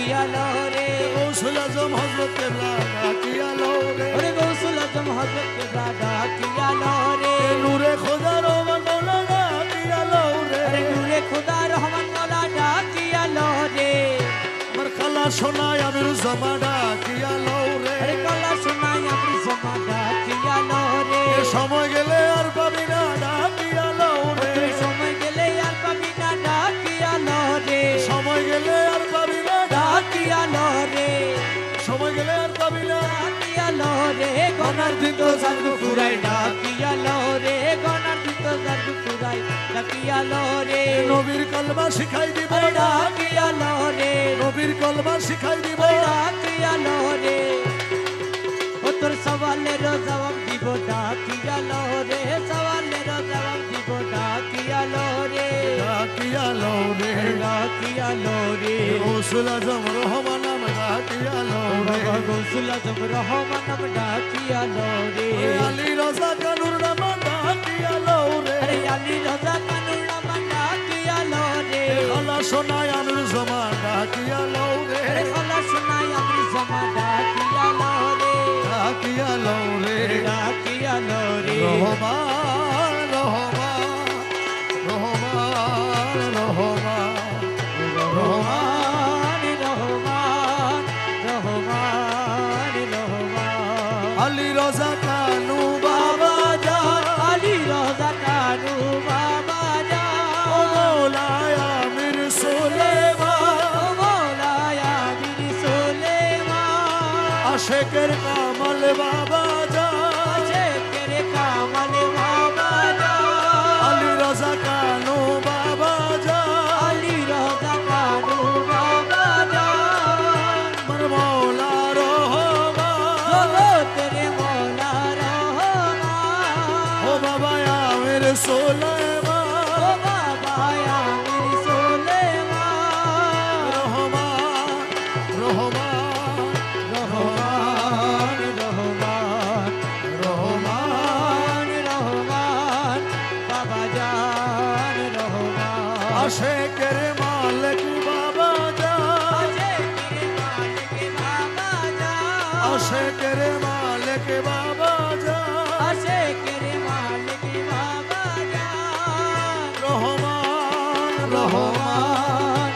কাটিয়ালো রে। গৌসুল আজম হজরত কেবলা কাটিয়ালো রে। ওরে গৌসুল আজম হজরত কেবলা কাটিয়ালো রে। নূরে খোদা রহমান মৌলানা কাটিয়ালো রে। আরে নূরে খোদা রহমান মৌলানা কাটিয়ালো রে। আমার খালা সময় লরে গনার দিত সাধু ফুরাই ডাকিয়া লরে গনার দিত সাধু ফুরাই ডাকিয়া লরে নবীর কলমা শিখাই দিব ডাকিয়া লরে নবীর কলমা শিখাই দিব ডাকিয়া লরে ও তোর সওয়ালের জবাব দিব ডাকিয়া লরে সওয়ালের জবাব দিব ডাকিয়া লরে ডাকিয়া লরে ডাকিয়া লরে রসুল আজম রহমান ডাকিয়া লো রে। গৌসুল আজম রহমান নাম ডাকিয়া লো রে। আলী রাজা কানুর নাম ডাকিয়া লো রে। আলী রাজা কানুর নাম ডাকিয়া লো রে। খালা সোনায় আনুর জমা ডাকিয়া লো রে। খলা জমা ডাকিয়া লো রে। ডাকিয়া লো রে। ডাকিয়া লো রে। রহমান। আশেকের কামাল বাবা যা। শেখের কামাল বাবা যা। আলী রাজা কানু বাবা যা। আলী রাজা কানু বাবা যা। আমার মৌলা রহমান। জগতের মৌলা রহমান। ও বাবা আমির সুলেমান আশেকের মালিক বাবা যা। আশেকের মালিক বাবা যা। আশেকের মালিক বাবা যা রহমান রহমান।